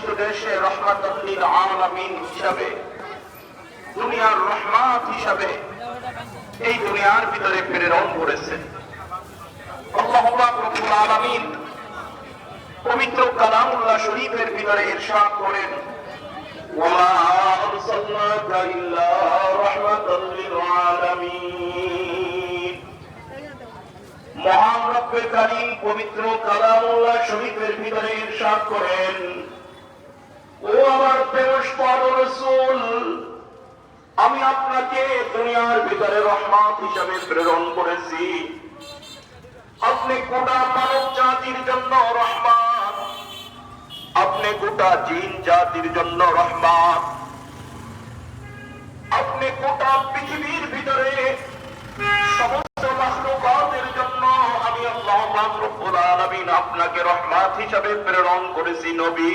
পৃষ্ঠ দেশে রহমাতুল্লিল আলামিন হিসাবে, দুনিয়ার রহমাত হিসাবে এই দুনিয়ার ভিতরে প্রেরণ করেছেন। রব্বুল আলামিন পবিত্র কালামুল্লাহ শরীফের ভিতরে ইরশাদ করেন, ওয়া আরসালনাকা ইল্লা রাহমাতাল লিল আলামিন। মহান রব্বে কারীম পবিত্র কালামুল্লাহ শরীফের ভিতরে ইরশাদ করেন আমি আপনাকে দুনিয়ার ভিতরে রহমত হিসাবে প্রেরণ করেছি। আপনি গোটা মানব জাতির জন্য রহমান আপনি গোটা জিন জাতির জন্য রহমান আপনি গোটা পৃথিবীর ভিতরে সমস্ত মাখলুকাতের জন্য আমি আল্লাহ আপনাকে রহমত হিসাবে প্রেরণ করেছি, নবী।